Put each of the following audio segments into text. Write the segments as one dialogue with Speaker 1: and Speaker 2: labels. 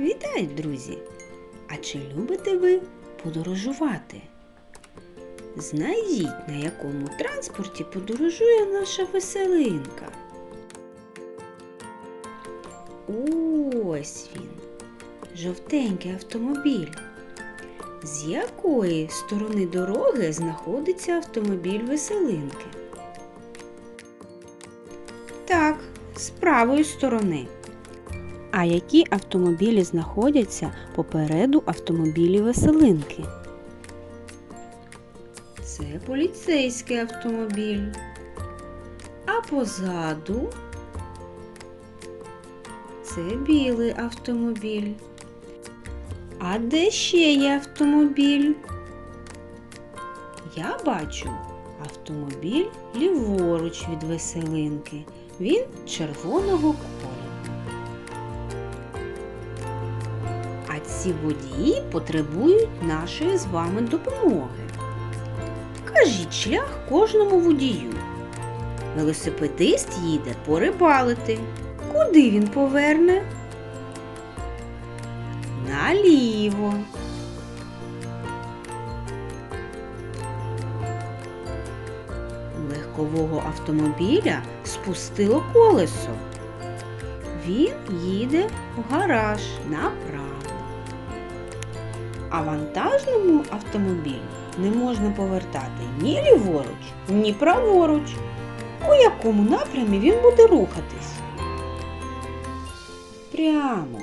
Speaker 1: Вітаю, друзі! А чи любите ви подорожувати? Знайдіть, на якому транспорті подорожує наша веселинка. Ось він, жовтенький автомобіль. З якої сторони дороги знаходиться автомобіль веселинки? Так, з правої сторони. А які автомобілі знаходяться попереду автомобілі веселинки? Це поліцейський автомобіль. А позаду це білий автомобіль. А де ще є автомобіль? Я бачу автомобіль ліворуч від веселинки. Він червоного кольору. Ці водії потребують нашої з вами допомоги. Кажіть шлях кожному водію. Велосипедист їде порибалити. Куди він поверне? Наліво. Легкового автомобіля спустило колесо. Він їде в гараж направо. А вантажному автомобілю не можна повертати ні ліворуч, ні праворуч. У якому напрямі він буде рухатись? Прямо.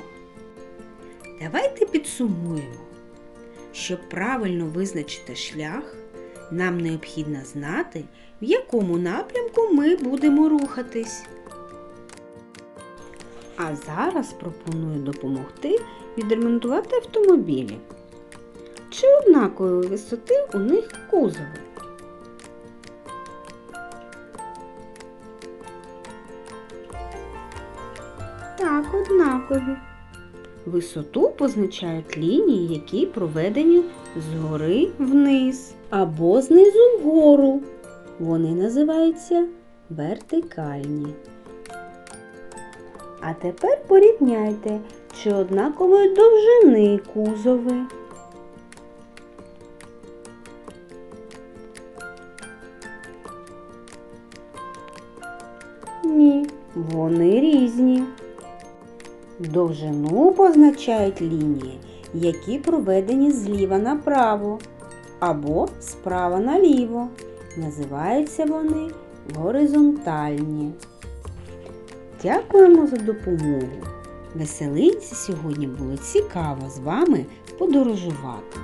Speaker 1: Давайте підсумуємо. Щоб правильно визначити шлях, нам необхідно знати, в якому напрямку ми будемо рухатись. А зараз пропоную допомогти відремонтувати автомобілі. Чи однакової висоти у них кузови? Так, однакові. Висоту позначають лінії, які проведені згори вниз або знизу вгору. Вони називаються вертикальні. А тепер порівняйте, чи однакової довжини кузови. Вони різні. Довжину позначають лінії, які проведені зліва направо або справа наліво. Називаються вони горизонтальні. Дякуємо за допомогу. Веселинці сьогодні було цікаво з вами подорожувати.